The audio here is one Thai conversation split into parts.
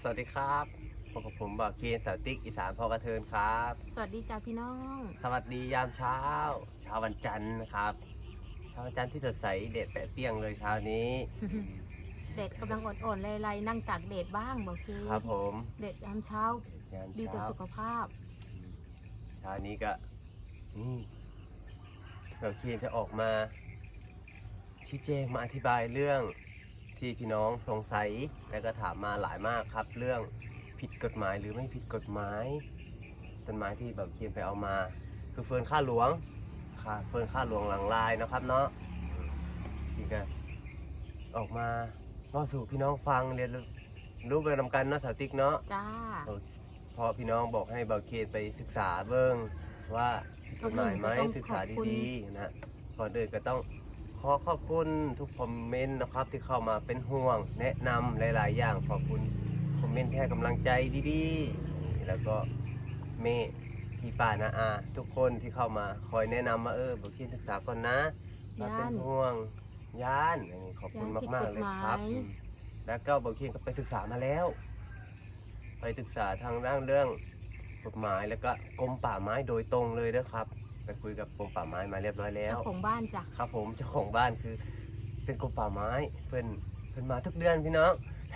สวัสดีครับพบกับผมบอกเคนสาวติ๊กอีสานพอกระเทินครับ สวัสดีจ้าพี่น้อง สวัสดียามเช้า เช้าวันจันทร์นะครับ เช้าวันจันทร์ที่สดใสเด็ดแปะเปี้ยงเลยเช้านี้ เด็ดกำลังอ่อนๆไล่ๆนั่งตากแดดบ้างบอกเคครับผมเด็ดยามเช้ายามดีต่อเช้าสุขภาพ เช้านี้ก็นี่บอกเคนจะออกมาชี้แจงมาอธิบายเรื่อง ที่พี่น้องสงสัยและก็ถามมาหลายมากครับ เรื่องผิดกฎหมายหรือไม่ผิดกฎหมายต้นไม้ที่แบบเคียนไปเอามา คือเฟิร์นข้าหลวงค่ะเฟิร์นข้าหลวงหลังลายนะครับเนาะอืมที่ก็ออกมาเล่าสู่พี่น้องฟังเรียนรู้ไปนำกันเนาะสาวติ๊กเนาะจ้าเพราะพี่น้องบอกให้เบาเคนไปศึกษาเบิ้งว่าผิดกฎหมายไหมก็ต้องศึกษาขอบคุณดีๆนะก่อนอื่นก็ต้อง ขอขอบคุณทุกคอมเมนต์นะครับที่เข้ามาเป็นห่วง แนะนำหลาย ๆ อย่างขอบคุณคอมเมนต์แค่กำลังใจดีๆ แล้วก็เมย์พี่ป้านาอา ทุกคนที่เข้ามาคอยแนะนำว่าเออเบาเคนศึกษาก่อนนะมาเป็ย่านนห่วงย่านอย่างนี้ขอบคุณย่านผิดมาก ๆ เลยครับกฎหมายอืมแล้วก็เบาเคนก็ไปศึกษามาแล้ว ไปศึกษาทางด้านเรื่องกฎหมายแล้วก็กรมป่าไม้โดยตรงเลยนะครับ ไปคุยกับกรมป่าไม้มาเรียบร้อยแล้ว เจ้าของบ้านจ้ะ ครับผมเจ้าของบ้านคือ เป็นกรมป่าไม้เพื่อนเพื่อนมาทุกเดือนพี่น้อง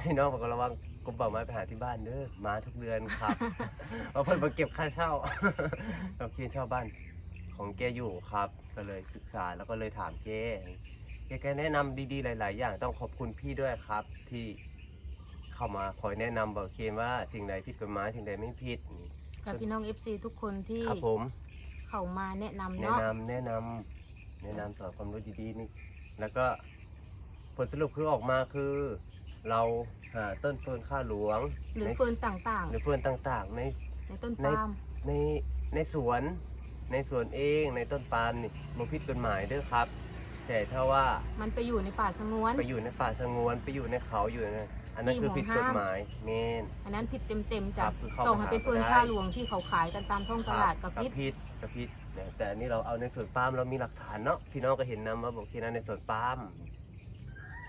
พี่น้องบอกว่าระวังกรมป่าไม้ไปหาที่บ้านเด้อมาทุกเดือนครับเพราะเพื่อนมาเก็บค่าเช่าเราเคียนเช่าบ้านของแกอยู่ครับ ก็เลยศึกษาแล้วก็เลยถามแกแกแกแนะนำดีๆ หลาย ๆ อย่างต้องขอบคุณพี่ด้วยครับที่เข้ามาคอยแนะนำบอกเคนว่าสิ่งใดผิดกฎหมายสิ่งใดไม่ผิดกับพี่น้อง FC ทุกคนที่ครับผม เข้ามาแนะนำแนะเนาะนำแนะนำแนะนำสอนความรู้ดีๆนี่ แล้วก็ผลสรุปคือออกมาคือ เราหาต้นเฟิร์นข้าหลวงหรือในเฟิร์นต่างหรือเฟิร์นต่างๆใน ๆ ในต้นในปาล์มในในสวนในสวนเองในต้นปาล์มนี่มันผิดกฎหมายด้วยครับ แต่ถ้าว่ามันไปอยู่ในป่าสงวน ไปอยู่ในป่าสงวนไปอยู่ในเขาอยู่นะอันนั้นมีคือห่วง ผิดกฎหมายเมน อันนั้นผิดเต็มๆจ้ะครับคือเข้าต้องให้มาเป็นเฟิร์นหาค่าหลวงที่เขาขายกันตามท้องตลาดกับกับพิษพิษ กับพิษเนี่ยแต่อันนี้เราเอาในสวนปาล์มเรามีหลักฐานเนาะพี่น้องก็เห็นนะว่าบอกที่นั่นในสวนปาล์ม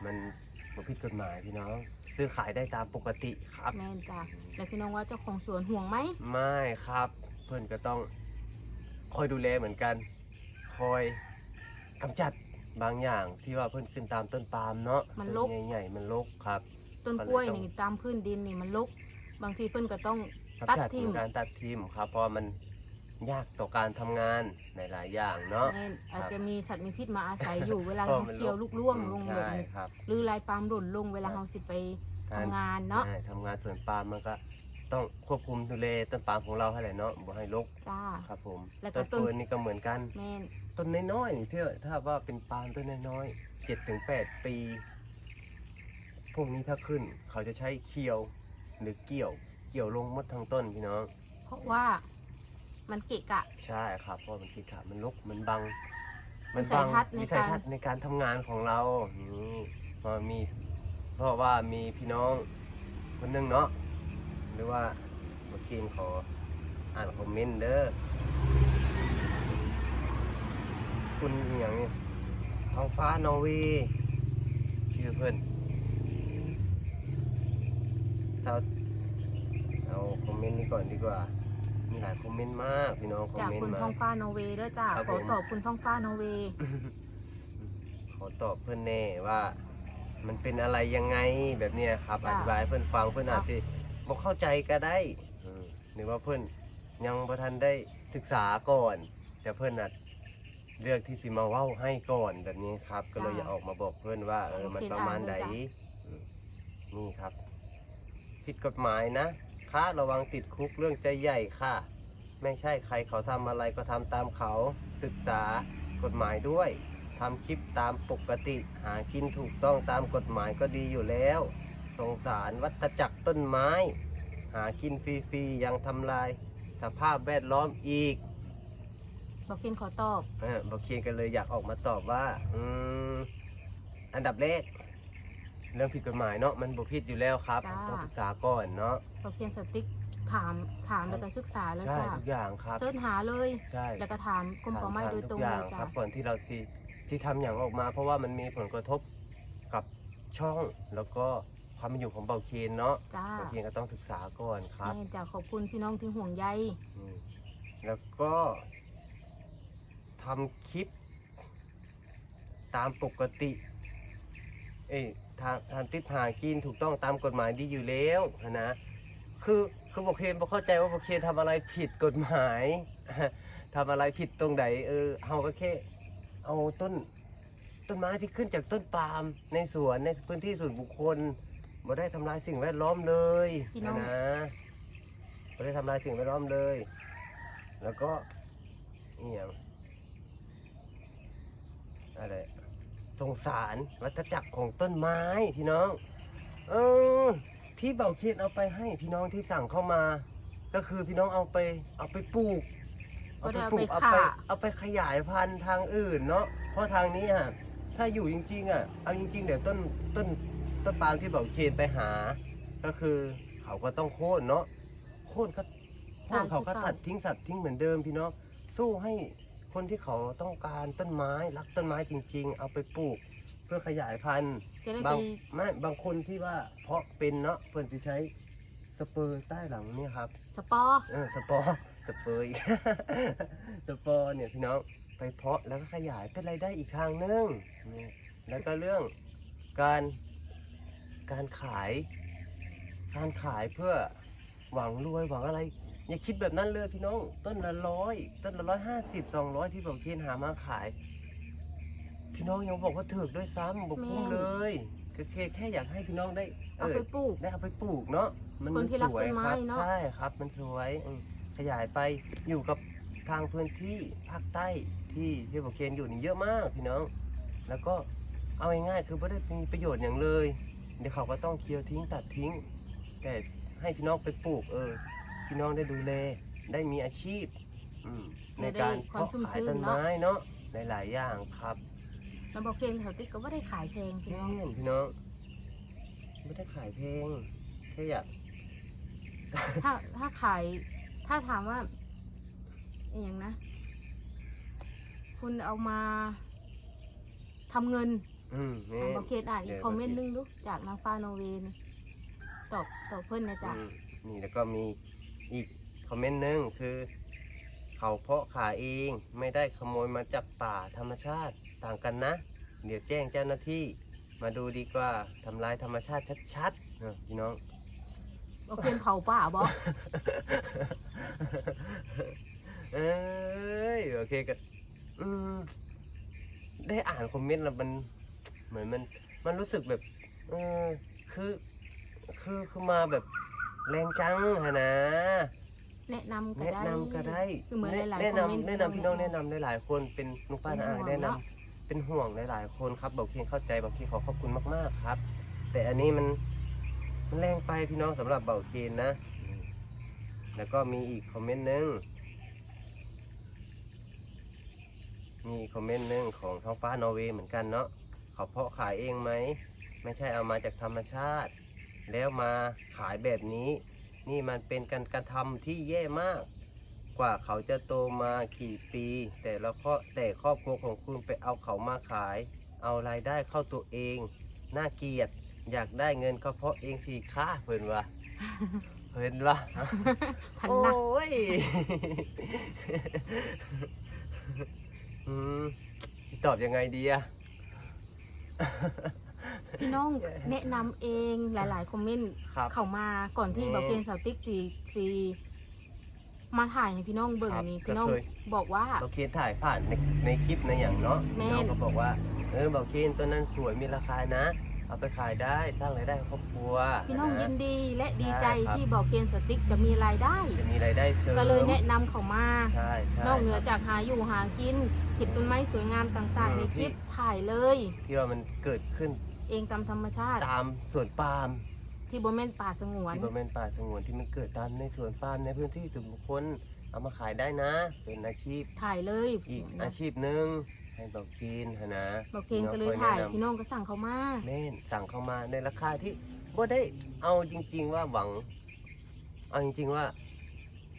มันมันผิดกฎหมายพี่น้อง ซื้อขายได้ตามปกติครับแม่นจ้ะแล้วพี่น้องว่าเจ้าของสวนห่วงไหมไม่ครับ เพื่อนก็ต้องคอยดูแลเหมือนกัน คอยกำจัดบางอย่างที่ว่าเพื่อนขึ้นตามต้นปาล์มเนาะมันต้รกใหญ่ๆมันรกครับ ต้นกล้วยนี่ตามพื้นดินนี่มันรกบางทีเพิ่นก็ต้องตัดกำจัดทิ่มเป็นการตัดทิมครับเพราะมัน ยากต่อการทำงานในหลายอย่างเนาะแม่นอาจจะมีสัตว์มีพิษมาอาศัยอยู่ เวลาพอเขามันเคี้ยวลูกล่วงลงใช่แบบนี้ครับ หรือลายปาล์มหล่นลงเวลาเขาสิไปทำงานเนาะใช่ทำงานสวนปาล์มมันก็ต้องควบคุมดูแลต้นปาล์มของเราให้แหละเนาะบ่ให้รกจ้า ครับผมแล้วก็ต้นต้น เฟิร์นนี่ก็เหมือนกัน แม่นต้นน้อยๆนี่ที่ถ้าว่าเป็นปาล์มต้นน้อยๆเจ็ดถึงแปดปี พวกนี้ถ้าขึ้น เขาจะใช้เคียวหรือเกี่ยว เกี่ยวลงหมดทั้งต้นพี่น้องเพราะว่า มันเกะกะ ใช่ครับเพราะมันกีขามันลกมันบังวิสัยทัศน์ในวิสัยการทัศน์ในการทำงานของเรานี่พอมีเพราะว่ามีพี่น้องคนหนึงเนาะหรือว่าเมื่อกี้ขออ่านคอมเมนต์เด้อคุณอหย่างนี้ท้องฟ้านอร์เวย์ชื่อเพิ่นเราเอาคอมเมนต์นี้ก่อนดีกว่า มีหลายคอมเมนต์มากพี่น้องคอมจากเมนคุณต์มา ท้องฟ้านอร์เวย์เด้อจ้าครับขอผมตอบคุณท้องฟ้านอร์เวย์ขอตอบเพื่อนแน่ว่า มันเป็นอะไรยังไงแบบเนี้ยครับอจ้ะธิบายให้เพื่อนฟังเพื่อนอาจครับจะบอกเข้าใจก็ได้อืมหรือว่าเพื่อนยังประทันได้ศึกษาก่อน แต่เพื่อนอาจเลือกที่สิมาเว้าให้ก่อนแบบนี้ครับ ก็เลยอยากออกมาบอกเพื่อนว่าเออมันประมาณไหนอืมนี่ครับ ผิดกฎหมายนะ ค่ะระวังติดคุกเรื่องใจใหญ่ค่ะ ไม่ใช่ใครเขาทำอะไรก็ทำตามเขา ศึกษากฎหมายด้วยทำคลิปตามปกติ หากินถูกต้องตามกฎหมายก็ดีอยู่แล้ว สงสารวัฏจักรต้นไม้ หากินฟรีๆยังทำลาย สภาพแวดล้อมอีกบอกเพียนขอตอบ เออบอกเคียนกันเลยอยากออกมาตอบว่า อืม อันดับแรก เรื่องผิดกฎหมายเนาะมันบ่ผิดอยู่แล้วครับ จ้า ต้องศึกษาก่อนเนาะบอกเพียนสติ๊กถามถามแล้วก็ศึกษาแล้วใช่จ้าทุกอย่างครับ เสิร์ชหาเลย ใช่แล้วก็ถามกรมป่าไม้โดยตรงทุกอเลย่างยจ้า ครับก่อนที่เราสิที่ทำอย่างออกมา เพราะว่ามันมีผลกระทบกับช่องแล้วก็คความเป็นอยู่ของเบาเคนเนาะจ้าเบาเคนก็ต้องศึกษาก่อนครับแม่จ้าขอบคุณพี่น้องที่ห่วงใย อืมแล้วก็ทำคลิปตามปกติ เอ้ย ทางทางติดหากินถูกต้องตามกฎหมายดีอยู่แล้วนะคือคือโอเคบ่เข้าใจว่าโอเคทำอะไรผิดกฎหมายทำอะไรผิดตรงไหนเออเฮาก็แค่เอาต้นต้นไม้ที่ขึ้นจากต้นปาล์มในสวนในพื้นที่ส่วนบุคคลบ่ได้ทำลายสิ่งแวดล้อมเลยพี่น้องนะบ่ได้ทำลายสิ่งแวดล้อมเลย แล้วก็นี่อย่างอะไร สงสารวัฏจักรของต้นไม้พี่น้อง เออ ที่เบาเคียดเอาไปให้พี่น้องที่สั่งเข้ามา ก็คือพี่น้องเอาไป เอาไปปลูกบ่ได้เอาปลูไปกเอาฆ่าไปเอาไปขยายพันธุ์ทางอื่นเนาะเพราะทางนี้อะถ้าอยู่จริง ๆ อะ เอาจริง ๆ เดี๋ยวต้นต้นต้นปาล์มที่เบาเคนไปหา ก็คือเขาก็ต้องโค่นเนาะโค่นก็โค่นเขาก็ตัดทิ้งสัตว์ทิ้งเหมือนเดิมพี่น้องสู้ให้ คนที่เขาต้องการต้นไม้รักต้นไม้จริง ๆ เอาไปปลูก เพื่อขยายพันธุ์จะได้บาไปงไม่บางคนที่ว่าเพาะเป็นเนาะเพื่อนจะใช้สเปอร์ใต้หลังเนี่ยครับ สปอร์เออสปอร์สเปอร์อีก สปอร์เนี่ยพี่น้องไปเพาะแล้วก็ขยายเป็นรายได้อีกทางนึงนี่แล้วก็เรื่องการการขาย การขายเพื่อหวังรวยหวังอะไร อย่าคิดแบบนั้นเลยพี่น้อง ต้นละร้อยต้นละร้อยห้าสิบสองร้อยที่บอกเคนหามาขาย พี่น้องยังบอกว่าถูกด้วยซ้ำบอกคุ้มเลยก็แค่แค่อยากให้พี่น้องได้เอาไปปลูกได้เอาไปปลูกเนาะมันคนที่รักสวยต้นไม้ครับเนอะใช่ครับ มันสวยอืมขยายไปอยู่กับทางพื้นที่ภาคใต้ที่ที่บอกเคนอยู่นี่เยอะมากพี่น้อง แล้วก็เอาง่ายๆคือไม่ได้มีประโยชน์อย่างเลย เดี๋ยวเขาก็ต้องเคลียร์ทิ้งตัดทิ้ง แต่ให้พี่น้องไปปลูกเออ พี่น้องได้ดูแลได้มีอาชีพอืมในการเพาะขายต้นไม้เนาะหลายๆอย่างครับแล้วบอกเพลงแถวติ๊กก็ไม่ได้ขายแพงพี่แม่น้องนพี่น้องไม่ได้ขายเพลงแค่อยากถ้าถ้าขาย ถ้าถามว่าอหย่างนะ คุณเอามาทำเงินอืมขนี่องบอกเคสอ่านอีเดี๋กยวคอมเมนต์หนึงดูจากนางฟ้าโนอร์เวย์นี่ตอบตอบเพิ่นนะจ๊ะอืมนี่แล้วก็มี อีกคอมเมนต์หนึ่งคือเขาเพาะขายเองไม่ได้ขโมยมาจากป่าธรรมชาติต่างกันนะ เดี๋ยวแจ้งเจ้าหน้าที่มาดูดีกว่าทำลายธรรมชาติชัดๆเออพี่น้องบอกเพลงเผาป่าบอเอ้ยโอเคก็อืมได้อ่านคอมเมนต์แล้วมันเหมือนมันมันรู้สึกแบบเออคือคือคือมาแบบ แรงจังฮะนะแนะนำก็แนะได้นำก็ได้คือเหมือนหลายๆแนะคอมเมนต์ นำแนะนำพี่น้องแนะนำหลายๆคนเป็นลุงป้าเป็นน้าห่วงแนะนำเนอะ เป็นห่วงหลายๆคนครับบอกเพียงเข้าใจบอกเพียงขอขอบคุณมากๆครับ แต่อันนี้มันมันแรงไปพี่น้องสำหรับเบาเคนนะอืมแล้วก็มีอีกคอมเมนต์หนึ่งมีอีกคอมเมนต์หนึ่งของท้องฟ้านอร์เวย์เหมือนกันเนาะเขาเพาะขายเองไหม ไม่ใช่เอามาจากธรรมชาติ แล้วมาขายแบบนี้ นี่มันเป็นการกระทำที่แย่มาก กว่าเขาจะโตมากี่ปี แต่ละข้อแต่ครอบครัวของคุณไปเอาเขามาขาย เอารายได้เข้าตัวเอง น่าเกลียดอยากได้เงินก็เพราะเองสิค่าเพิ่นวะเพิ่นวะพันโอ้นักยอืมตอบยังไงดีอะ พี่น้องแนะนำเองหลายๆคอมเมนต์ครับ เข้ามาก่อนที่นี่บอกเพลงสาวติ๊กสีสีมาถ่ายให้พี่น้องเบิ่งครับนี่ก็พี่น้องเคย บอกว่า เราเคนถ่ายผ่านในในคลิปในอย่างเนาะแม่น น้องก็บอกว่า เออบอกเคนตัวนั้นสวยมีราคานะ เอาไปขายได้สร้างรายได้ให้ครอบครัวพี่น้องยินดีและดีใจใช่ครับที่บอกเพลงสาวติ๊กจะมีรายได้ จะมีรายได้เสริมก็เลยแนะนำเขามา ใช่ใช่ นอกเหนือครับจากหาอยู่หากินติดต้นไม้สวยงามต่างอืๆมในคลิปที่ถ่ายเลย ที่ว่ามันเกิดขึ้น เองตามธรรมชาติ ตามสวนปาล์มที่บนแม่นป่าสงวน ที่บริเวณป่าสงวนที่มันเกิดตามในสวนปาล์มในพื้นที่ส่วนบุคคลเอามาขายได้นะ เป็นอาชีพถ่ายเลยอีกอาชีพหนึ่งให้บอกเคนหะนะบอกเพลงก็เลยพี่น้องถ่ายคแนะนำพี่น้องก็สั่งเขามาแม่นสั่งเข้ามาในราคาที่ก็ได้เอาจริง ๆ ว่าหวัง เอาจริง ๆ ว่า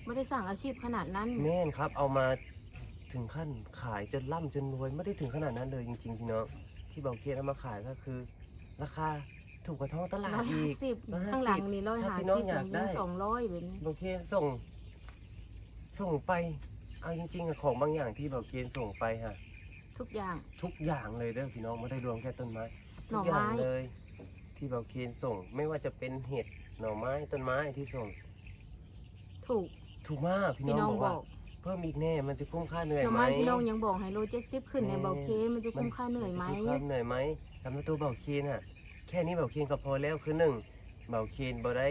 ไม่ได้สั่งอาชีพขนาดนั้น แม่นครับ เอามาถึงขั้นขายจนร่ำจนรวยไม่ได้ถึงขนาดนั้นเลยจริงๆพี่น้องที่เบาเคียนเอามาขายก็คือ ราคาถูกกว่าท้องตลาร้อดยอีห้ากสิบ150ข้างหลังนี่ร้อยถ้าห้าพี่น้องสิบอยากได้ สองร้อยแบบนี้บางเคนส่ง ส่งไป เอาจริงๆอะของบางอย่างที่บางเคนส่งไปฮะ ทุกอย่าง ทุกอย่างเลยเด้อพี่น้องไม่ได้รวมแค่ต้นไม้หทุน่อกอย่างไม้เลย ที่บางเคนส่ง ไม่ว่าจะเป็นเห็ดหน่อไม้ต้นไม้ที่ส่ง ถูกถูกมากพี่พี่น้น้อองงบอกบว่า อกเพิ่มอีกแน่มันจะคุ้มค่าเหนื่อยหน่อไหมไม้พี่น้องยังบอกให้โลเจ็ดสิบขึ้นในแม่เบาเคมันจะคุ้มค่าเหนื่อยไหม จะคุ้มค่าเหนื่อยไหม ทำให้ตัวเบาเคนอะ แค่นี้เบาเคนก็พอแล้วคือหนึ่งเบาเคนบ่ได้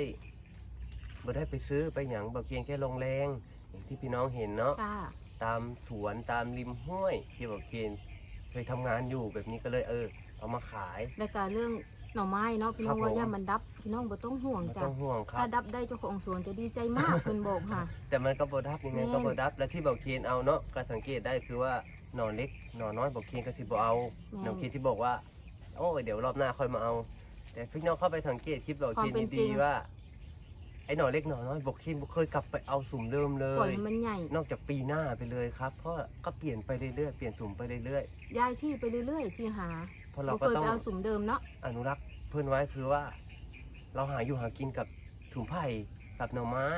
บ่ได้ไปซื้อไปหยังเบาเคนแค่ลงแรงอย่างที่พี่น้องเห็นเนาะจ้าตามสวนตามริมห้วย ที่บอกเคนเคยทำงานอยู่แบบนี้ก็เลยเออ เอามาขาย แล้วก็เรื่องหน่อไม้เนาะพี่น้องครับว่าผม ย่ามันดับพี่น้องบ่ต้องห่วงไม่จ้ะต้องห่วงครัถ้าบ ดับได้เจ้าของสวนจะดีใจมากเพิ่นบอกค่ะ แต่มันก็บดับยังไงแม่น ก็บดับ แล้วที่บอกเคนเอาเนาะก็สังเกตได้คือว่าหน่อเล็กหน่อน้อยบอกเคนก็สิบ่เอาหน่อเคนที่บอกว่า โอ้ยเดี๋ยวรอบหน้าค่อยมาเอา แต่พี่น้องเข้าไปสังเกตคลิปบอกเคนดีๆว่า ไอ้หน่อเล็กหน่อน้อยบอกเคนบ่เคยกลับไปเอาสุ่มเดิมเลปล่อยยให้มันใหญ่ นอกจากปีหน้าไปเลยครับ เพราะก็เปลี่ยนไปเรื่อยๆเปลี่ยนสุ่มไปเรื่อยย้ายที่ไปเรื่อยๆที่หาๆเพราะเราเราเคก็ยต้อไปงเอาสุ่มเดิมเนาะอนุรักษ์เพื่อนไว้คือว่า เราหาอยู่หากินกับถุงไผ่กับหน่อไม้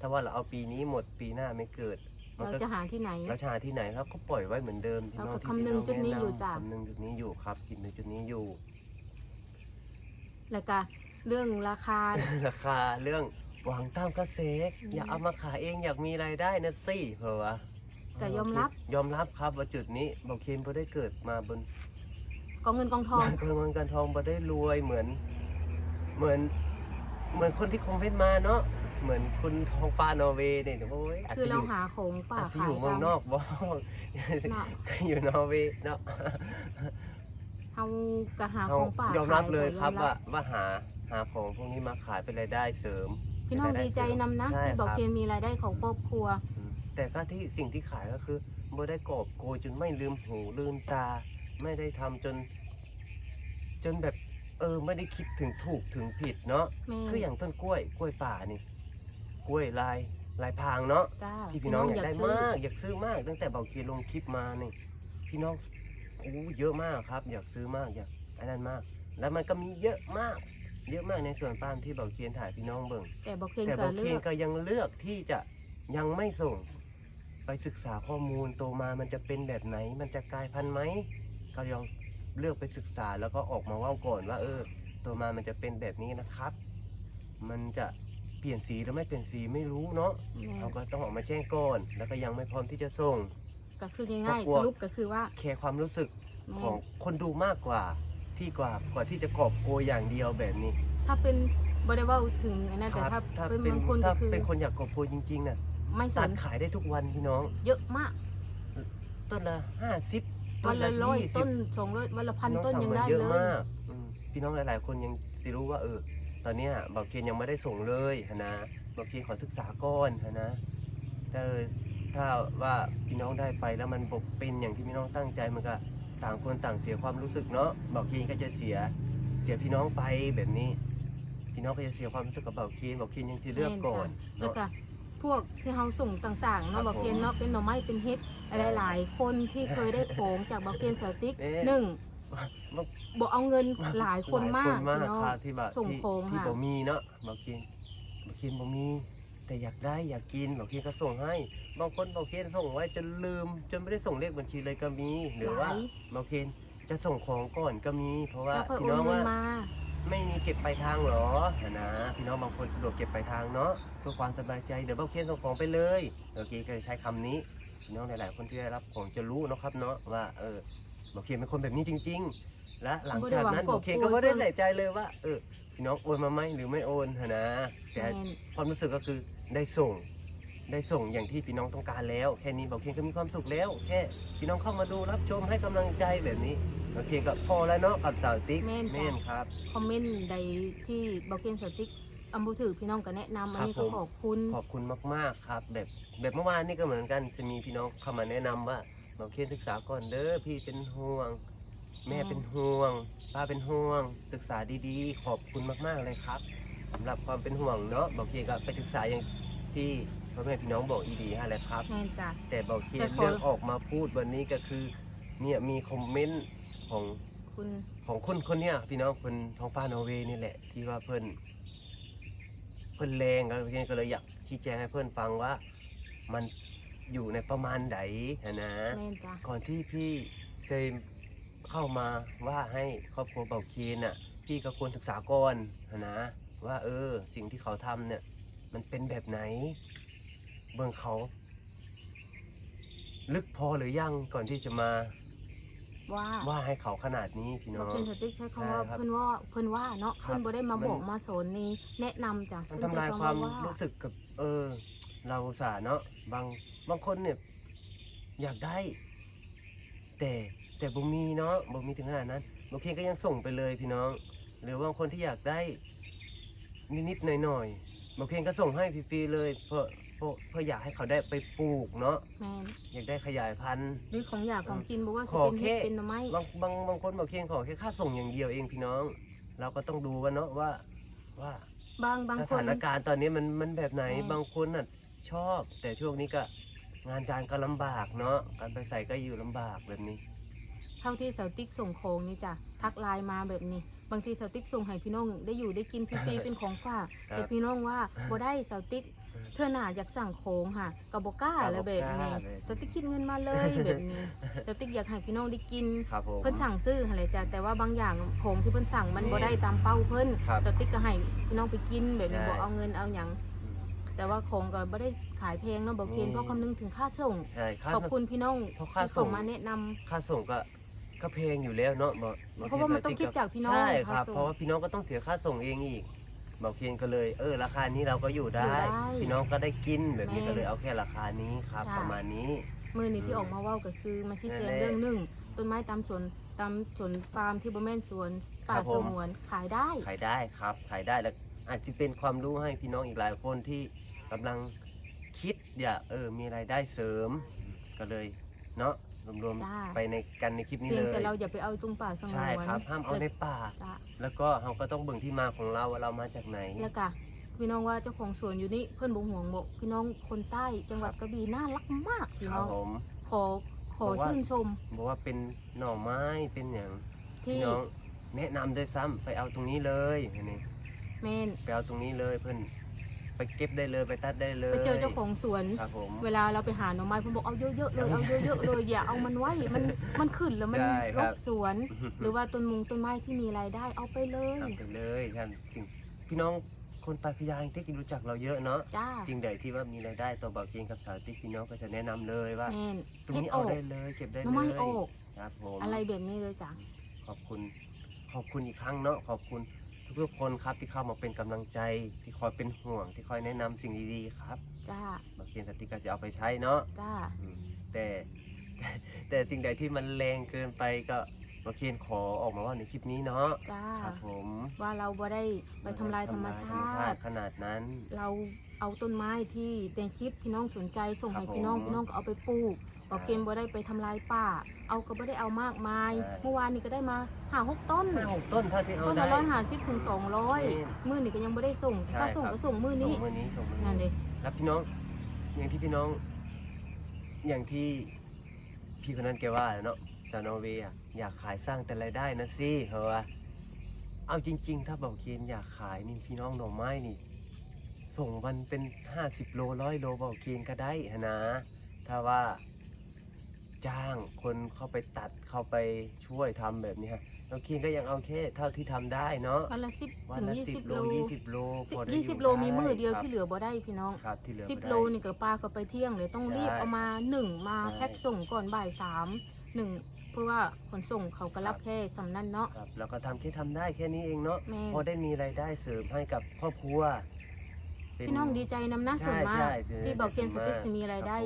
ถ้าว่าเราเอาปีนี้หมดปีหน้าไม่เกิดมัน เราก็จะหาที่ไหน เราจะหาที่ไหนเราก็ปล่อยไว้เหมือนเดิมพี่เราน้องก็ที่คำนึงพี่จุดนี้แะอยู่จ้ะคำนึงจุดนี้อยู่ครับคิดนึงจุดนี้อยู่ แล้วก็เรื่องราคา ราคาเรื่องหวังตามกระแสอืมอยากเอามาขายเองอยากมีรายได้นะสิเพราะว่าแต่ยอมรับ ยอมรับครับว่าจุดนี้บอกเคนพอได้เกิดมาบนกองเงินกองทองงานเงินการทองมาได้รวยเหมือน เหมือน เหมือนคนที่คอมเมนต์มาเนาะ เหมือนคุณทองฟ้านอร์เวย์เนี่ยโอ้ยอาจคือจะอเรายู่หาของป่าอาจจะขาอยยู่เมืองนอกบ่เนาะอยู่นอร์เวย์เนาะเฮาก็หาเขาของป่ายอมรับเลยครับขว่าว่าหาหาของพวกนี้มาขายเป็นรายได้เสริมพี่น้องดีใจนำนะใช่ที่บอกครับเพียงมีรายได้ของครอบครัวอืมแต่ก็ที่สิ่งที่ขายก็คือบ่ได้กอบโกยจนไม่ลืมหูลืมตา ไม่ได้ทำจน จนแบบ เออไม่ได้คิดถึงถูกถึงผิดเนาะ แม่คืออย่างต้นกล้วยกล้วยป่านี่ กล้วยลายลายพรางเนาะจ้าที่พี่น้องอยากได้ซื้มาก อยากซื้อมาก ตั้งแต่เบาเคียลงคลิปมานี่พี่น้องโอ้เยอะมากครับ อยากซื้อมากอยากอันนั้นมาก แล้วมันก็มีเยอะมาก เยอะมากในส่วนปาล์มที่เบาเคียนถ่ายพี่น้องเบิ่งแต่บอกเพียงแต่ก็บางเลืเคนอกก็ยังเลือกที่จะยังไม่ส่ง ไปศึกษาข้อมูลโตมามันจะเป็นแบบไหน มันจะกลายพันธุ์ไหมก็ยังเลือกไปศึกษาแล้วก็ออกมาเว่าก่อนว่า เออ โตมามันจะเป็นแบบนี้นะครับ มันจะเปลี่ยนสีหรือไม่เปลี่ยนสีไม่รู้เนาะแม่เราก็ต้องออกมาแจ้งก่อน แล้วก็ยังไม่พร้อมที่จะส่ง ก็คือง่ายครอบครัวๆสรุปก็คือว่าแค่ความรู้สึกแม่ของคนดูมากกว่าที่กว่ากว่าที่จะกอบโกยอย่างเดียวแบบนี้ ถ้าเป็นบริวาถึงอันนั้นคแต่รับถ้าถ้าเป็นเป็นบางคนถ้าก็คือเป็นคนอยากกอบโกยจริงๆน่ะไม่สตันดขายได้ทุกวันพี่น้อง เยอะมาก ต้นละห้าสิบต้วันนละละร้อยยี่สิต้บนสองร้อยวันละพันพี่องต้นยังสั่ได้มาเยอะเลยมากอืมพี่น้องหลาย ๆ คนยังสิรู้ว่าเออ ตอนเนี้ยบักเคนยังไม่ได้ส่งเลยหนนะบักเคนขอศึกษาก่อนหนนะแต่เออถ้าว่าพี่น้องได้ไปแล้วมันบกเป็นอย่างที่พี่น้องตั้งใจมันก็ต่างคนต่างเสียความรู้สึกเนาะบักเคนก็จะเสียเสียพี่น้องไปแบบนี้ พี่น้องก็จะเสียความรู้สึกกับบักเคนบักเคนยังจะเลือกก่อนแล้วเนาะก็พวกที่เขาส่งต่างๆครัเนาะบบอกเพียนเนาะเป็นหน่อไม้เป็นเฮ็ดอะไรหลายคนที่เคยได้ของจากบอกเพียนสติ๊กเอ๊ะหนึ่ง บักบอกเอาเงินหลายคนมากหลยคนมากพี่น้องครับที่แบบส่งที่ของที่ค่ะบ่มีเนาะบอกกินบอกกินบ่มี แต่อยากได้อยากกินบอกกินก็ส่งให้บางคนบอกเคนส่งไว้จนลืม จนไม่ได้ส่งเลขบัญชีเลยก็มี หรือว่าหลายบอกเคนจะส่งของก่อนก็มี เพราะว่าแล้วค่อยพี่โอน้นองเงินว่ามาไม่มีเก็บปลายทางหรอนะพี่น้องบางคนสะดวกเก็บปลายทางเนาะเพื่อความสบายใจเดี๋ยวบอกเคนส่งของไปเลยโอเคก็ใช้คำนี้พี่น้องหลาย ๆ คนที่ได้รับของจะรู้เนาะครับเนาะว่าเออ บอกเคนเป็นคนแบบนี้จริง ๆ และหลังจากนั้นบอกเคนก็ไม่ได้ใส่ใจเลยว่า เออพี่น้องโอนมาไหมหรือไม่โอนนะ แต่แม่นความรู้สึกก็คือได้ส่ง ได้ส่งอย่างที่พี่น้องต้องการแล้ว แค่นี้บอกเคนก็มีความสุขแล้ว แค่พี่น้องเข้ามาดูรับชมให้กำลังใจแบบนี้โอเคก็พอแล้วเนาะกับสาวติ๊กแม่นจ้ะแม่นครับคอมเมนต์ใดที่บอกเพียนสติ๊กอัมบูถือพี่น้องก็แนะนำอันนี้ครัก็บผมขอบคุณขอบคุณมากๆครับ แบบแบบเมื่อวานนี่ก็เหมือนกันจะมีพี่น้องเข้ามาแนะนำว่า บอกเคนศึกษาก่อนเด้อพี่เป็นห่วง แม่อืมเป็นห่วง ป้าเป็นห่วง ศึกษาดีๆ ขอบคุณมากๆเลยครับสำหรับความเป็นห่วงเนาะบอกเคนก็ไปศึกษาอย่างที่พ่อแม่พี่น้องบอกอีดีฮะแหละครับ แม่นจ้ะ แต่บอกเคนแต่ขอ เรื่องออกมาพูดวันนี้ก็คือเนี่ยมีคอมเมนต์ของ คุณของคนคนเนี้ยพี่น้องคนท้องฟ้านอร์เวย์นี่แหละ ที่ว่าเพิ่นเพิ่นแรงก็ก็เลยอยากชี้แจงให้เพิ่นฟังว่า มัน อยู่ในประมาณไหนอะนะ แม่นจ้ะก่อนที่พี่เคยเข้ามาว่าให้ครอบครัวเบาเคนน่ะ พี่ก็ควรศึกษาก่อนอะนะ ว่าเออ สิ่งที่เขาทำเนี่ย มันเป็นแบบไหน เบื้องเขา ลึกพอหรือยังก่อนที่จะมาว่าว่าให้เขาขนาดนี้พี่น้บออกงเคนสติ๊กใช้คำว่าใช่ครับเพิ่นว่าเพิ่นว่าเนาะครับเพิ่นบ่ได้มามันบอกมาสอนนี่แนะนำจ้ะมันเพิ่นทำใช้ลายคำความว่ารู้สึกกับ เออ เราอุตสาห์เนาะบาง บางคนเนี่ยอยากได้ แต่แต่บ่มีเนาะบ่มีถึงขนาดนั้นบางคนก็ยังส่งไปเลยพี่น้อง หรือว่าบางคนที่อยากได้นิดๆหน่อยๆบางคนก็ส่งให้ฟรีๆเลยเพื่อเพื่อเพื่ออยากให้เขาได้ไปปลูกเนาะแม่นอยากได้ขยายพันธุ์ หรือของอยากของกินบ่ว่าสิขอเป็นเห็ดแค่เป็นหน่อไม้บางบางบางคนบอกเพียงขอแค่ค่าส่งอย่างเดียวเองพี่น้อง เราก็ต้องดูว่าเนาะว่าว่าบางบางสคน ถานการณ์ตอนนี้มันมันแบบไหนอืมบางคนน่ะชอบ แต่ช่วงนี้ก็ งานการก็ลำบากเนาะการไปใส่ก็อยู่ลำบากแบบนี้ เท่าที่เสาติ๊กส่งของนี่จ้ะทักไลน์มาแบบนี้ บางทีเสาติ๊กส่งให้พี่น้องได้อยู่ได้กินฟรีๆเป็นของฝากครับแต่พี่น้องว่าบ่ได้เสาติ๊กเธอหน่าอยากสั่งของค่ะก็บ่กล้าก็บ่เลยแบบกล้านี้เลย เสาติ๊กคิดเงินมาเลยแบบนี้เสาติ๊กอยากให้พี่น้องได้กิน ครับผม เพิ่นสั่งซื้อหั่นแหละจ้ะแต่ว่าบางอย่างของที่เพิ่นสั่งมันบ่ได้ตามเป้าเพิ่นครับเสาติ๊กก็ให้พี่น้องไปกินแบบนี้ใช่ บ่เอาเงินเอาหยังอืม แต่ว่าของก็บ่ได้ขายแพงเนาะบ่เคนนี่เพราะคำนึงถึงค่าส่ง ใช่ค่าขอบคุณพี่น้องเพราะค่าที่ส่ส่งงมาแนะนำ ค่าส่งก็ก็เพลงอยู่แล้วเนาะบอกเพราะว่ามันต้องคิดจากพี่น้องใช่คค่ารับส่งเพราะว่าพี่น้องก็ต้องเสียค่าส่งเองอีกบอกเพียงก็เลย เออ ราคานี้เราก็อยู่ได้ อยู่ได้พี่น้องก็ได้กินแบบนี้แม่ก็เลยเอาแค่ราคานี้ครับจ้ะประมาณนี้ มือนี้ที่อืมออกมาเว้าก็คือมาชี้แจงนั่นแหละเรื่องหนึ่งต้นไม้ตามสวนตามสวนปาล์มที่บ่แม่นสวนป่าครับผสม งวนขายได้ ขายได้ครับขายได้แล้วอาจจะเป็นความรู้ให้พี่น้องอีกหลายคนที่ กำลังคิดอยากเออมีรายได้เสริม ก็เลยเนาะรวมจ้า ๆไปในกันในคลิปนี้เพีเลยงแต่เราอย่าไปเอาตรงป่าสงวนใช่ครับ ห้ามเอาในป่า จ้ะแล้วก็เราก็ต้องเบิ่งที่มาของเราว่าเรามาจากไหน แล้วก็พี่น้องว่าเจ้าของสวนอยู่นี่เพื่อนบ่ห่วงบอกพี่น้องคนใต้จังหวัดกระบี่น่ารักมากพี่ครัน้บองผม ขอขอบอกว่า ชื่นชมบอกว่าเป็นหน่อไม้เป็นอย่างที่พี่น้องแนะนำด้วยซ้ำไปเอาตรงนี้เลยอันนี้แมนไปเอาตรงนี้เลยเพื่อน ไปเก็บได้เลยไปตัดได้เลยไปเจอเจ้าของสวน ครับผม เวลาเราไปหาหน่อไม้เพิ่นบอกเอาเยอะๆเลยเอาเยอะๆเลยอย่าเอามันไว้มันมันขึ้นแล้วมันใช่รครับกสวน หรือว่าต้นมุงต้นไม้ที่มีรายได้เอาไปเลยทำไปเลยท่านสิ่งพี่น้องคนปลายพยางที่รู้จักเราเยอะเนาะจ้าสิ่งใดที่ว่ามีรายได้ต่อเบาเกียงกับสาวติ๊กพี่น้องก็จะแนะนำเลยว่า แมนตรงเฮ็ดนี้อเอาอกได้เลยเก็บได้หน่อเลไม้ยออก ครับผม อะไรแบบนี้เลยจ้ะ ขอบคุณขอบคุณอีกครั้งเนาะขอบคุณ ทุกๆคนครับที่เข้ามาเป็นกำลังใจที่คอยเป็นห่วงที่คอยแนะนำสิ่งดีๆครับจ้าเบาเกียงสติ๊กก็จะเอาไปใช้เนาะจ้าอืมแต่แต่แต่สิ่งใดที่มันแรงเกินไปก็มาเคียนขอออกมาว่าในคลิปนี้เนาะจ้าครับผมว่าเราบ่ได้ไปทำลายธรรมชาธรรมติ ขนาดนั้น เราเอาต้นไม้ที่ในคลิปพี่น้องสนใจส่งครับให้พี่น้องผม พี่น้องก็เอาไปปลูก บอกเกมบ่ได้ไปทำลายป่า เอาก็บ่ได้เอามากมาย ใช่ เมื่อวานนี้ก็ได้มาหาหกต้น ห้าหกต้นเท่าที่เอาต้นได้ ละร้อยห้าสิบถึงสองร้อยนี่มื้อนี้ก็ยังบ่ได้ส่ง ใช่ถ้าส่งครับ ก็ส่งมื้อนี้ส่งมือนี้ส่งมือนั่นนี้เด้แล้วพี่น้อง อย่างที่พี่น้อง อย่างที่พี่คนนั้นแกว่าเนาะจากนอร์เวย์อะอยากขายสร้างแต่รายได้นะสิเหรอวะเอาจริง ๆ ถ้าบอกเคียนอยากขายนี่พี่น้องดอกไม้นี่ ส่งมันเป็นห้าสิบโลร้อยโลบอกเคียนก็ได้หะนะ ถ้าว่า จ้างคนเข้าไปตัดเข้าไปช่วยทำแบบนี้ฮะเราเคียนก็ยังเอาแค่เท่าที่ทำได้เนาะวันละสิบวันถึงละยี่สิสิบบโลโลยี่สิบโลสิบพอได้ยี่สิบอโลมีมือเดียวครับที่เหลือบ่ได้พี่น้องครับที่เหลือสิบไม่ได้โลนี่ก็ปลาก็ไปเที่ยงเลยต้องใช่รีบเอามาหนึ่งมาใช่แพ็คส่งก่อนบ่ายสามหนึ่งเพื่อว่าขนส่งเขาก็รับครับแค่สำนั่นเนาะครับแล้วก็ทำแค่ทำได้แค่นี้เองเนาะแม่พอได้มีรายได้เสริมให้กับครอบครัวเป็พี่น้องดีใจนำหน้าส่วนมากใช่ใช่ที่บอกเคียนสติ๊กจะมีรายได้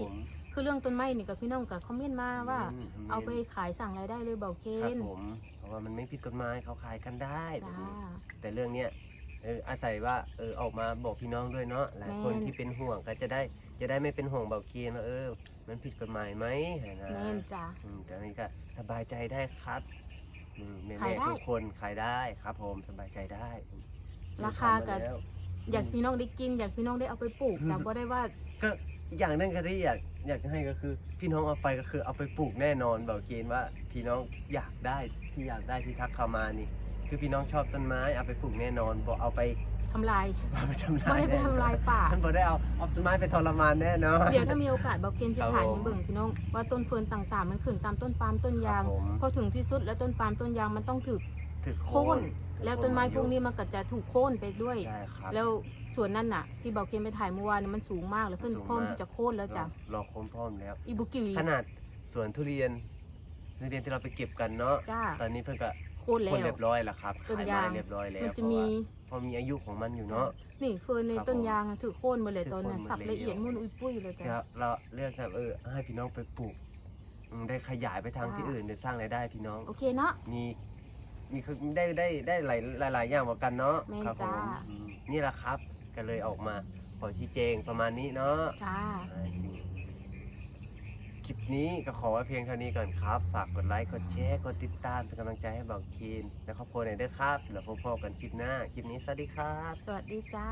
ครับผมคือเรื่องต้นไม้นี่กับพี่น้องกับคอมเมนต์มาว่าอืมเอาไปขายสั่งรายได้เลยบอกเคครับนผมเพราะว่ามันไม่ผิดกฎหมายเขาขายกันได้แบบจ้านี้แต่เรื่องเนี้ยเอออาศัยว่าเออออกมาบอกพี่น้องด้วยเนาะหลายคนแม่น ที่เป็นห่วงก็จะได้จะได้ไม่เป็นห่วงเบาเคียนว่าเออ มันผิดกฎหมายไหมนะแม่นจ้า อืมแต่อันนี้ก็สบายใจได้ครับอืมแม่ขายแม่ได้ทุกคนขายได้ครับ ผมสบายใจได้ราคาก็ทำมแล้วอยากพี่น้องได้กิน อยากพี่น้องได้เอาไปปลูกอืมแต่ก็ได้ว่า ก็อีกอย่างหนึงก็ที่อยาก อยากให้ก็คือ พี่น้องเอาไปก็คือเอาไปปลูกแน่นอนบอกเกณฑ์ว่าพี่น้องอยากได้จที่อยากได้ที่ทักเข้ามานี่ คือพี่น้องชอบต้นไม้เอาไปปลูกแน่นอนบ่เอาไปทำลายเอาไปทำลาไม่ยได้ไปทำลายป่า ท่านบ่ได้เอาเอาต้นไม้ไปทรมานแน่นอน เดี๋ยวถ้ามีโอกาสบอกเคนจะถ่ายครับผมให้เบิ่งพี่น้องว่าต้นเฟิร์นต่างๆ มันขึ้นตามต้นปาล์มต้นยาง ครับผม พอถึงที่สุดแล้วต้นปาล์มต้นยางมันต้องถูก ถึกโค่นแล้วต้นไม้พวกนี้มันก็จะถูกโค่นไปด้วย ใช่ครับแล้วส่วนนั้นน่ะ ที่บอกเคนไปถ่ายเมื่อวานน่ะมันสูงมากแล้วเพิ่นสูงมากพร้อมที่จะโค่นแล้วจ้ะรอโค้นพร้อมแล้วอีบุกิวีขนาดสวนทุเรียนทุเรียนที่เราไปเก็บกันเนาะจ้าตอนนี้เพิ่นก็โค่นแล้คนวเรียบร้อยแล้วครับต้นขายยาง ไม้เรียบร้อยแล้วมันเพจะราะมีว่าพอมีอายุของมันอยู่เนาะ นี่เฟิร์นในครับต้นผมยางอะถือโค่นมาเลยตอนเนี้ยถือโค่นหมดสับละเอียดแล้ว มุ่นอุ้ยปุ้ยเลยจ้ะ ครับเราเลือกแบบเออให้พี่น้องไปปลูกอืมได้ขยายไปทางจ้าที่อื่นได้สร้างรายได้พี่น้อง โอเคเนาะ มี มีคือได้ได้ได้หลายหลายหลายอย่างเหมือนกันเนาะแม่นครับผมจ้าอืมนี่แหละครับก็เลยออกมาขอชี้แจงประมาณนี้เนาะจ้าอ่าสิคลิปนี้ก็ขอไว้เพียงเท่านี้ก่อนครับ ฝากกดไลค์ กดแชร์ กดติดตามเป็นกำลังใจให้เบาคีนและครอบครัวหน่อยด้วยครับ แล้วพบกันคลิปหน้า คลิปนี้สวัสดีครับ สวัสดีจ้า